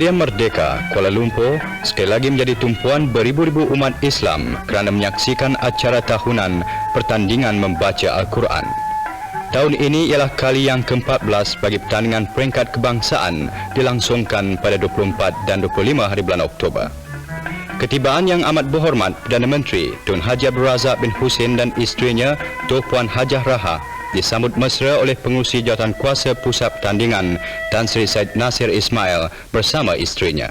Stadium Merdeka, Kuala Lumpur sekali lagi menjadi tumpuan beribu-ribu umat Islam kerana menyaksikan acara tahunan pertandingan membaca Al-Quran. Tahun ini ialah kali yang ke-14 bagi pertandingan peringkat kebangsaan dilangsungkan pada 24 dan 25 hari bulan Oktober. Ketibaan yang amat berhormat Perdana Menteri Tun Haji Abdul Razak bin Hussein dan isterinya Tuan Puan Hajah Raha disambut mesra oleh pengurusi jawatan kuasa pusat pertandingan Tan Sri Said Nasir Ismail bersama isterinya.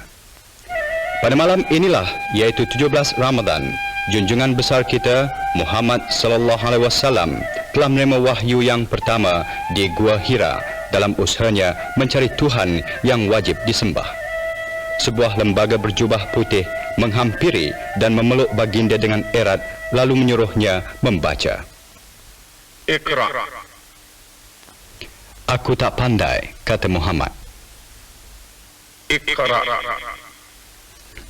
Pada malam inilah iaitu 17 Ramadan, junjungan besar kita Muhammad sallallahu alaihi wasallam telah menerima wahyu yang pertama di Gua Hira dalam usahanya mencari Tuhan yang wajib disembah. Sebuah lembaga berjubah putih menghampiri dan memeluk baginda dengan erat lalu menyuruhnya membaca. Iqra. Aku tak pandai, kata Muhammad. Iqra.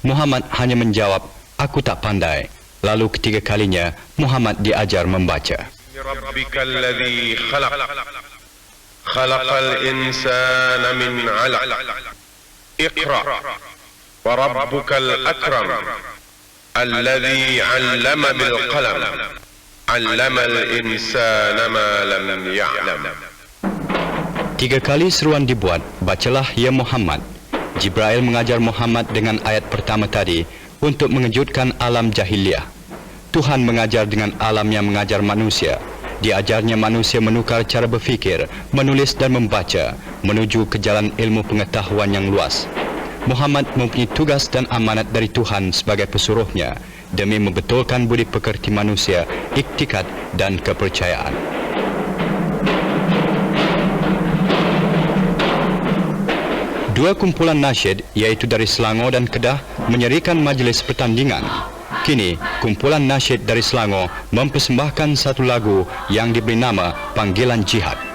Muhammad hanya menjawab, aku tak pandai. Lalu ketiga kalinya, Muhammad diajar membaca. Rabbikal ladzi khalaq. Khalaqal insana min alaq. Iqra. Wa rabbukal akram. Alladhi allama bil qalam al-insana ma lam ya'lam. Tiga kali seruan dibuat, bacalah Ya Muhammad. Jibrail mengajar Muhammad dengan ayat pertama tadi untuk mengejutkan alam jahiliah. Tuhan mengajar dengan alam yang mengajar manusia. Diajarnya manusia menukar cara berfikir, menulis dan membaca, menuju ke jalan ilmu pengetahuan yang luas. Muhammad mempunyai tugas dan amanat dari Tuhan sebagai pesuruhnya demi membetulkan budi pekerti manusia, iktikat dan kepercayaan. Dua kumpulan nasyid iaitu dari Selangor dan Kedah menyerikan majlis pertandingan. Kini, kumpulan nasyid dari Selangor mempersembahkan satu lagu yang diberi nama Panggilan Jihad.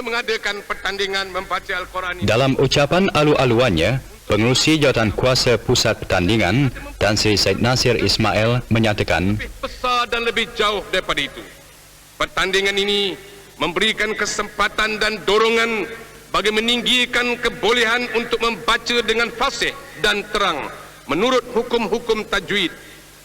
Kita mengadakan pertandingan membaca Al-Quran ini Dalam ucapan alu-aluannya, pengurusi jawatan kuasa pusat pertandingan Tan Sri Said Nasir Ismail menyatakan lebih besar dan lebih jauh daripada itu. Pertandingan ini memberikan kesempatan dan dorongan bagi meninggikan kebolehan untuk membaca dengan fasih dan terang menurut hukum-hukum tajwid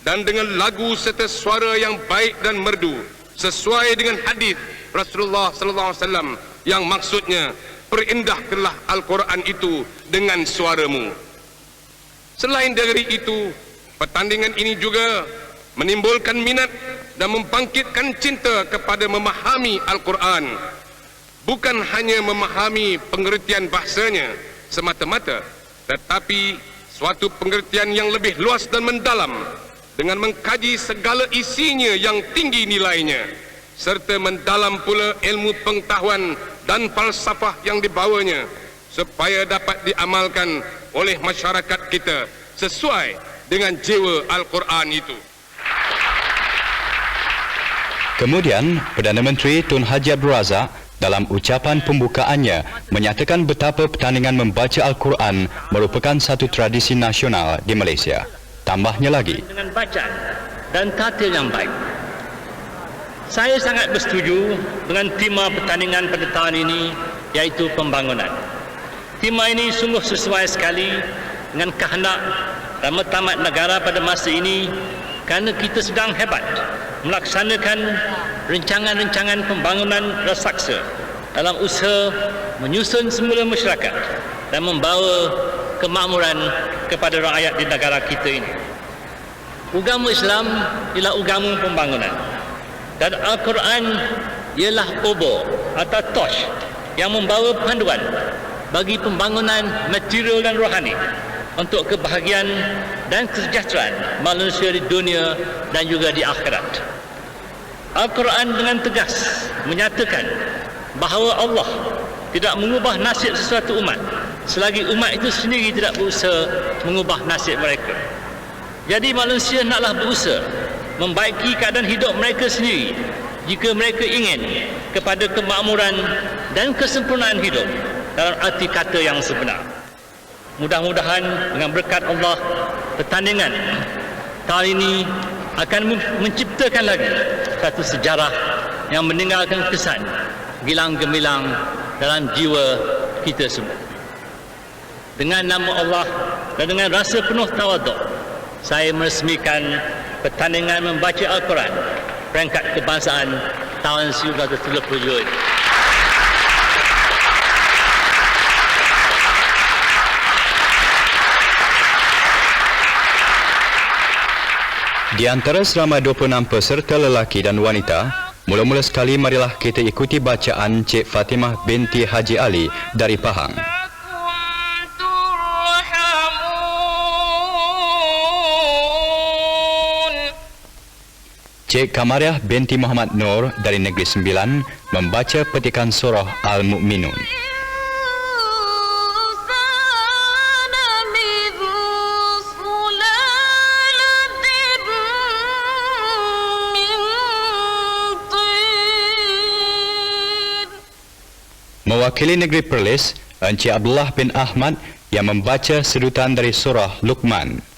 dan dengan lagu serta suara yang baik dan merdu sesuai dengan hadis Rasulullah sallallahu alaihi wasallam yang maksudnya perindahkanlah Al-Quran itu dengan suaramu. Selain dari itu, pertandingan ini juga menimbulkan minat dan membangkitkan cinta kepada memahami Al-Quran. bukan hanya memahami pengertian bahasanya semata-mata tetapi suatu pengertian yang lebih luas dan mendalam dengan mengkaji segala isinya yang tinggi nilainya serta mendalam pula ilmu pengetahuan dan falsafah yang dibawanya supaya dapat diamalkan oleh masyarakat kita sesuai dengan jiwa Al-Quran itu. Kemudian, Perdana Menteri Tun Haji Abdul Razak dalam ucapan pembukaannya menyatakan betapa pertandingan membaca Al-Quran merupakan satu tradisi nasional di Malaysia. Tambahnya lagi, dengan bacaan dan tatil yang baik. Saya sangat bersetuju dengan tema pertandingan pada tahun ini iaitu pembangunan. Tema ini sungguh sesuai sekali dengan kehendak dan matamat negara pada masa ini kerana kita sedang hebat melaksanakan rencangan-rencangan pembangunan rasaksa dalam usaha menyusun semula masyarakat dan membawa kemakmuran kepada rakyat di negara kita ini. Agama Islam ialah agama pembangunan. Dan Al-Quran ialah obor atau torch yang membawa panduan bagi pembangunan material dan rohani untuk kebahagiaan dan kesejahteraan manusia di dunia dan juga di akhirat. Al-Quran dengan tegas menyatakan bahawa Allah tidak mengubah nasib sesuatu umat selagi umat itu sendiri tidak berusaha mengubah nasib mereka. Jadi manusia naklah berusaha membaiki keadaan hidup mereka sendiri jika mereka ingin kepada kemakmuran dan kesempurnaan hidup dalam arti kata yang sebenar. Mudah-mudahan dengan berkat Allah pertandingan tahun ini akan menciptakan lagi satu sejarah yang meninggalkan kesan gilang gemilang dalam jiwa kita semua. Dengan nama Allah dan dengan rasa penuh tawaduk, saya meresmikan pertandingan membaca Al-Quran peringkat kebangsaan tahun 1937 ini. di antara seramai 26 peserta lelaki dan wanita, mula-mula sekali marilah kita ikuti bacaan Cik Fatimah binti Haji Ali dari Pahang. Cik Kamariah binti Muhammad Nur dari Negeri Sembilan membaca petikan surah Al-Mu'minun. Mewakili negeri Perlis, Encik Abdullah bin Ahmad yang membaca sedutan dari surah Luqman.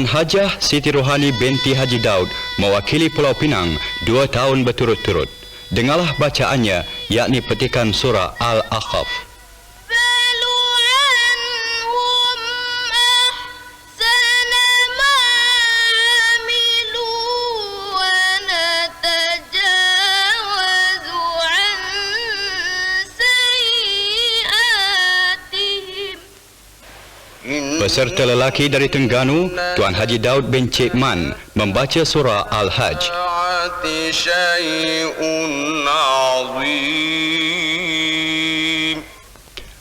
Puan Hajah Siti Rohani binti Haji Daud mewakili Pulau Pinang dua tahun berturut-turut. Dengarlah bacaannya, yakni petikan surah Al-Aqaf. beserta lelaki dari Tengganu, Tuan Haji Daud bin Cik Man, membaca surah Al-Hajj.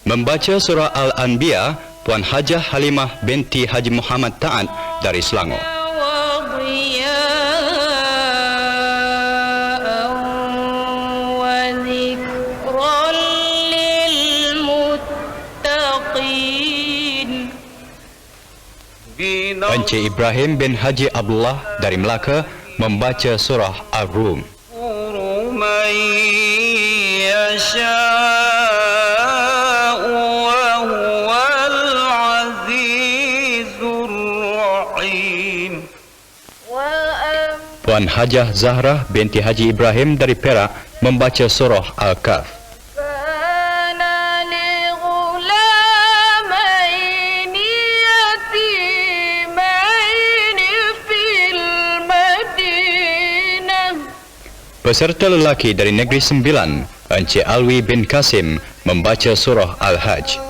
Membaca surah Al-Anbiya, Puan Hajah Halimah binti Haji Muhammad Taat dari Selangor. Encik Ibrahim bin Haji Abdullah dari Melaka membaca surah Ar-Rum. Puan Hajah Zahra binti Haji Ibrahim dari Perak membaca surah Al-Kahf. Peserta lelaki dari Negeri Sembilan, Encik Alwi bin Kasim membaca surah Al-Hajj.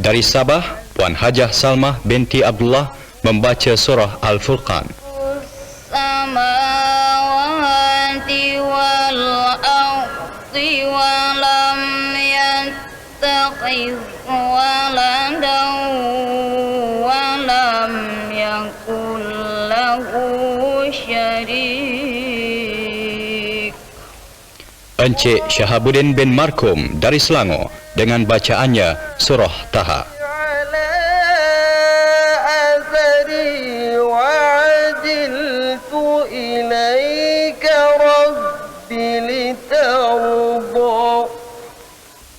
Dari Sabah, Puan Hajah Salmah binti Abdullah membaca surah Al-Furqan. يتخذ ولدا ولم يكن له شريك Encik Syahabuddin bin Markum dari Selangor dengan bacaannya surah Taha.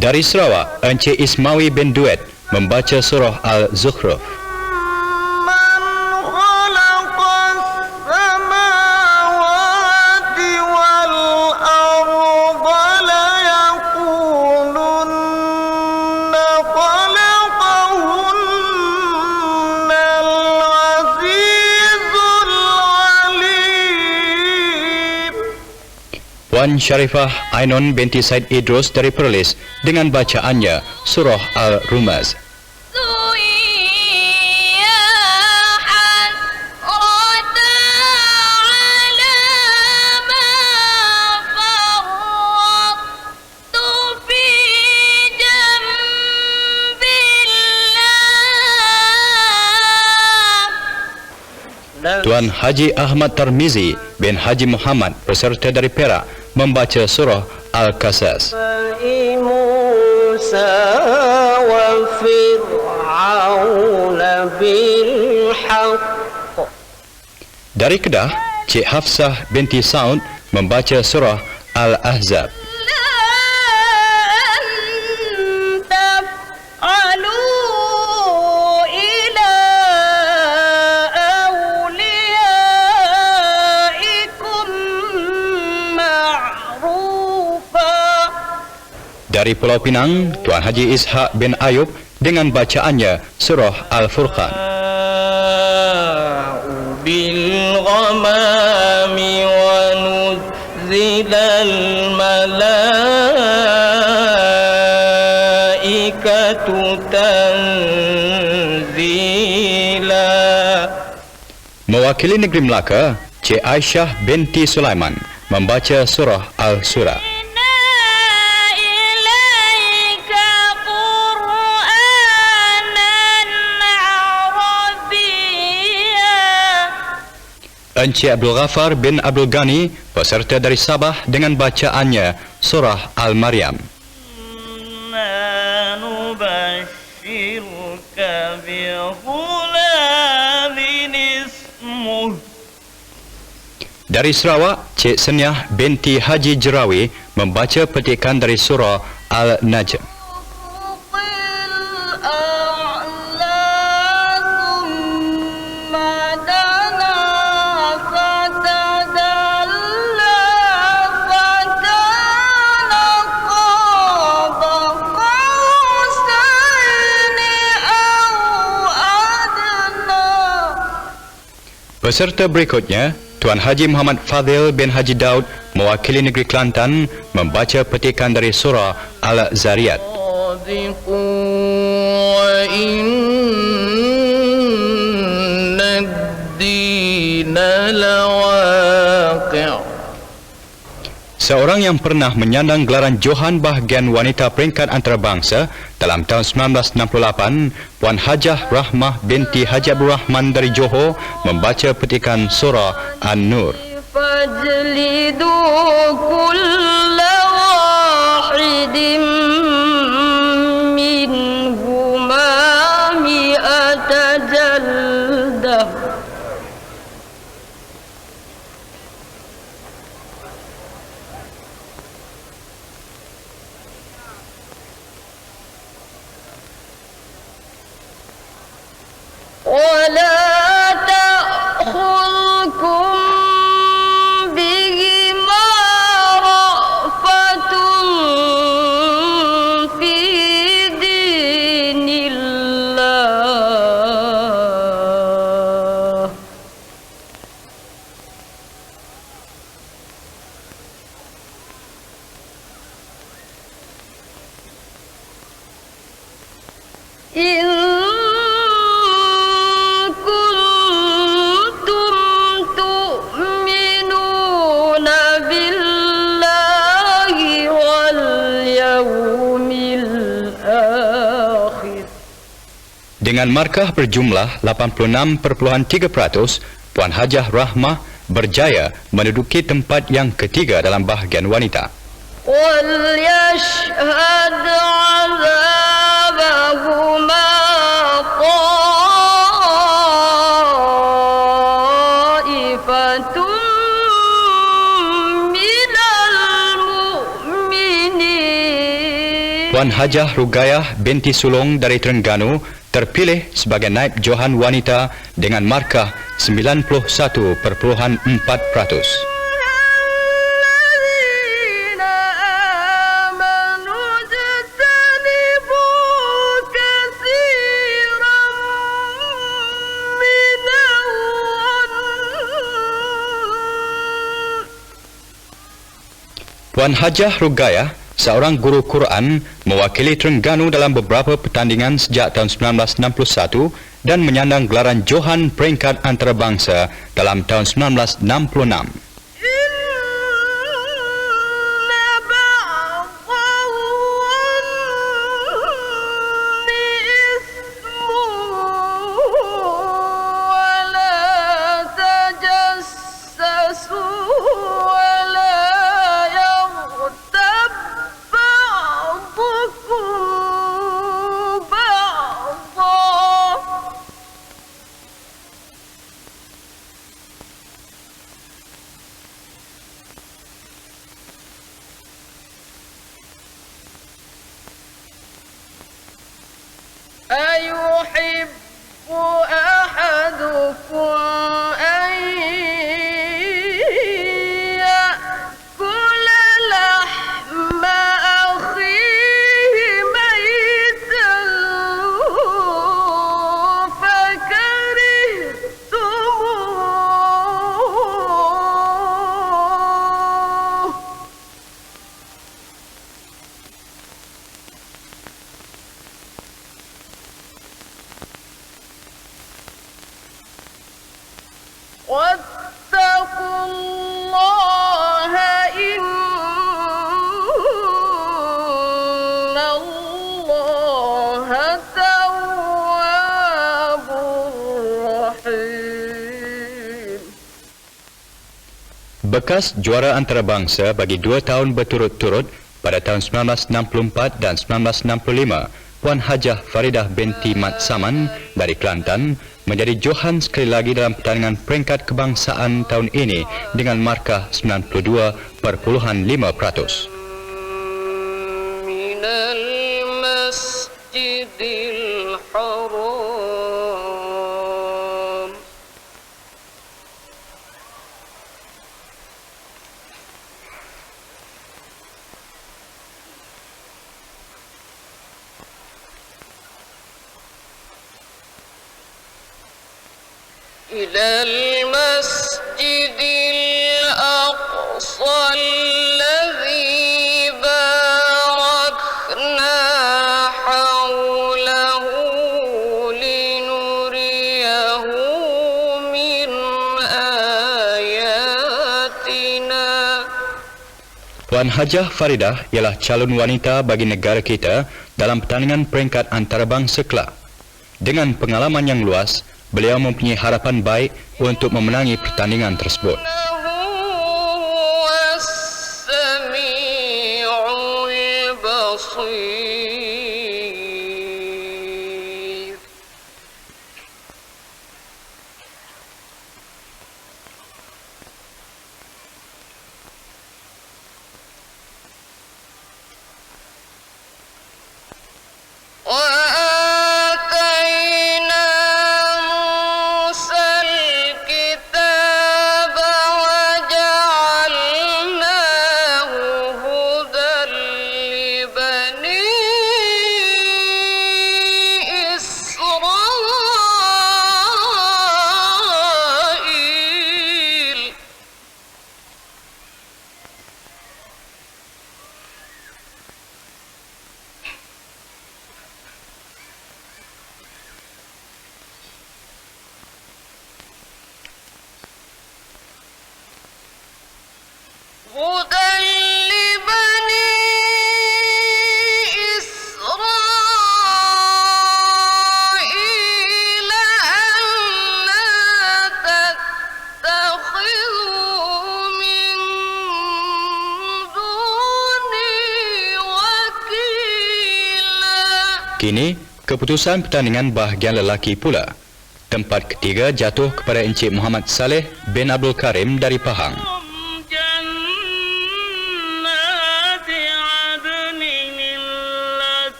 Dari Sarawak, Encik Ismawi bin Duet membaca surah Al-Zukhruf. Wan Sharifah Ainun binti Said Idrus dari Perlis dengan bacaannya Surah Al-Rumaz. Tuan Haji Ahmad Tarmizi bin Haji Muhammad peserta dari Perak membaca surah Al-Qasas. Dari Kedah, Cik Hafsah binti Saud membaca surah Al-Ahzab. dari Pulau Pinang, Tuan Haji Ishak bin Ayub dengan bacaannya Surah Al-Furqan. Mewakili negeri Melaka, Cik Aisyah binti Sulaiman membaca Surah Al-Surah. Encik Abdul Ghaffar bin Abdul Ghani peserta dari Sabah dengan bacaannya Surah Al-Maryam. Dari Sarawak, Cik Senyah binti Haji Jerawi membaca petikan dari Surah Al-Najm. Peserta berikutnya, Tuan Haji Muhammad Fadil bin Haji Daud mewakili negeri Kelantan membaca petikan dari surah Al-Zariyat. Seorang yang pernah menyandang gelaran Johan Bahagian Wanita Peringkat Antarabangsa dalam tahun 1968 Puan Hajah Rahmah binti Haji Abdul Rahman dari Johor membaca petikan surah An-Nur. Dengan markah berjumlah 86.3%, Puan Hajah Rahmah berjaya menduduki tempat yang ketiga dalam bahagian wanita. وليشهد عذابهما طائفة من المؤمنين Puan Hajah Rugayah binti Sulong dari Terengganu terpilih sebagai naib Johan wanita dengan markah 91.4%. Puan Hajah Rugayah seorang guru Quran, mewakili Terengganu dalam beberapa pertandingan sejak tahun 1961 dan menyandang gelaran Johan peringkat antarabangsa dalam tahun 1966. Bekas juara antarabangsa bagi dua tahun berturut-turut pada tahun 1964 dan 1965, Puan Hajah Faridah binti Mat Saman dari Kelantan menjadi Johan sekali lagi dalam pertandingan peringkat kebangsaan tahun ini dengan markah 92.5%. من المسجد الحرام إلى المسجد الأقصى الذي باركنا حوله لنريه من آياتنا Puan Hajah Faridah ialah calon wanita bagi negara kita dalam pertandingan peringkat antarabangsa kelak. Dengan pengalaman yang luas, beliau mempunyai harapan baik untuk memenangi pertandingan tersebut. ini keputusan pertandingan bahagian lelaki pula. Tempat ketiga jatuh kepada Encik Muhammad Saleh bin Abdul Karim dari Pahang.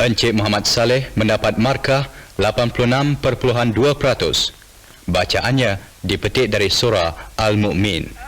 Encik Muhammad Saleh mendapat markah 86.2%. Bacaannya dipetik dari surah Al-Mu'min.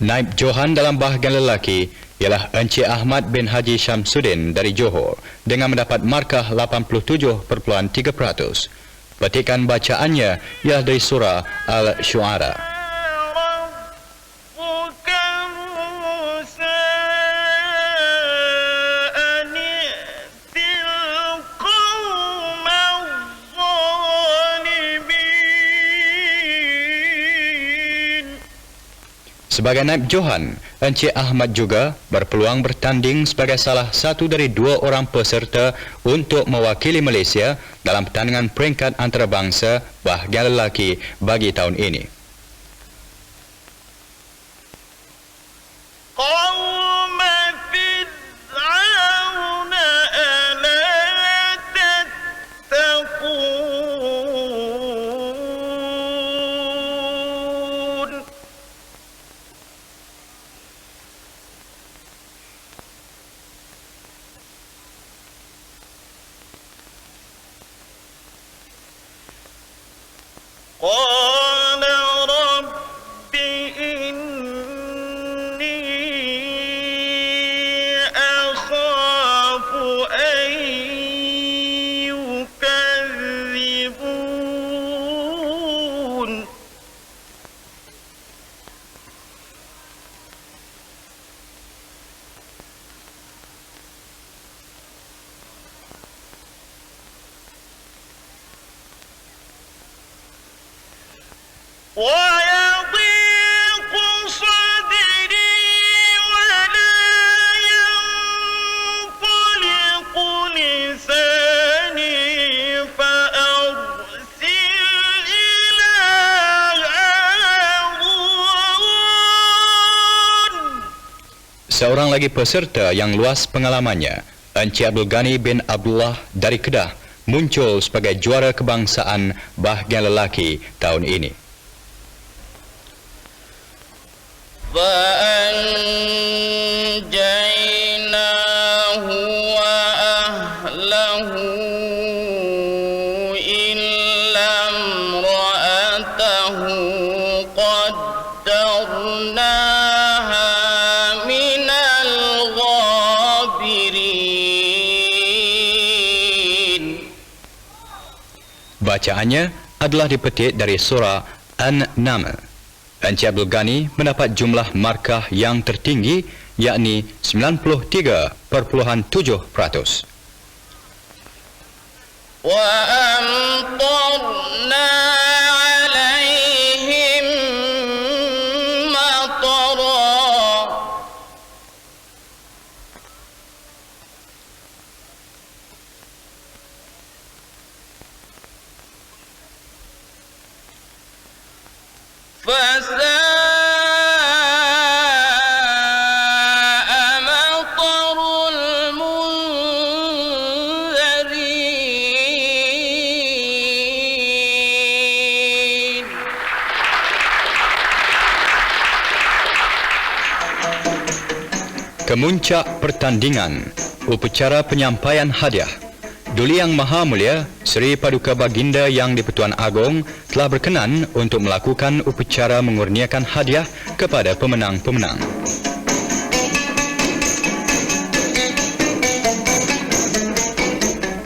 Naib Johan dalam bahagian lelaki ialah Encik Ahmad bin Haji Syamsuddin dari Johor dengan mendapat markah 87.3%. Petikan bacaannya ialah dari surah Al-Syu'ara. Sebagai Naib Johan, Encik Ahmad juga berpeluang bertanding sebagai salah satu dari dua orang peserta untuk mewakili Malaysia dalam pertandingan peringkat antarabangsa bahagian lelaki bagi tahun ini. Seorang lagi peserta yang luas pengalamannya, Encik Abdul Ghani bin Abdullah dari Kedah, muncul sebagai juara kebangsaan bahagian lelaki tahun ini. Bacaannya adalah dipetik dari surah An-Naml. Encik Abdul Ghani mendapat jumlah markah yang tertinggi yakni 93.7%. وأمطرنا Kemuncak pertandingan, upacara penyampaian hadiah. Duli Yang Maha Mulia, Seri Paduka Baginda Yang di-Pertuan Agong telah berkenan untuk melakukan upacara mengurniakan hadiah kepada pemenang-pemenang.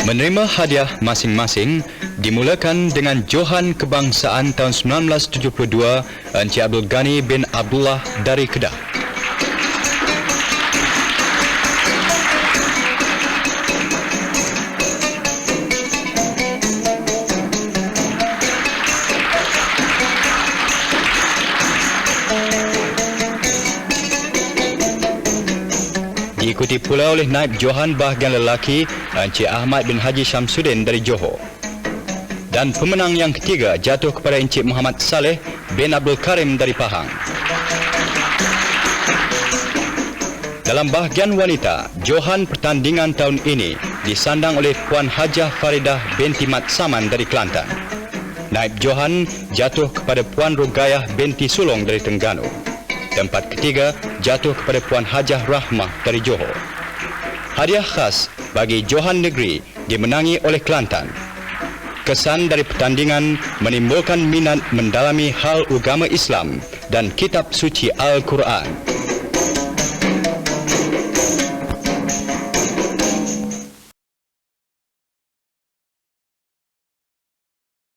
Menerima hadiah masing-masing dimulakan dengan Johan Kebangsaan tahun 1972 Encik Abdul Ghani bin Abdullah dari Kedah. Diikuti pula oleh naib Johan bahagian lelaki Encik Ahmad bin Haji Syamsuddin dari Johor. Dan pemenang yang ketiga jatuh kepada Encik Muhammad Saleh bin Abdul Karim dari Pahang. Dalam bahagian wanita, Johan pertandingan tahun ini disandang oleh Puan Hajah Faridah binti Mat Saman dari Kelantan. Naib Johan jatuh kepada Puan Rugayah binti Sulong dari Terengganu. Tempat ketiga jatuh kepada Puan Hajah Rahmah dari Johor. Hadiah khas bagi Johan Negeri dimenangi oleh Kelantan. Kesan dari pertandingan menimbulkan minat mendalami hal agama Islam dan kitab suci Al-Quran.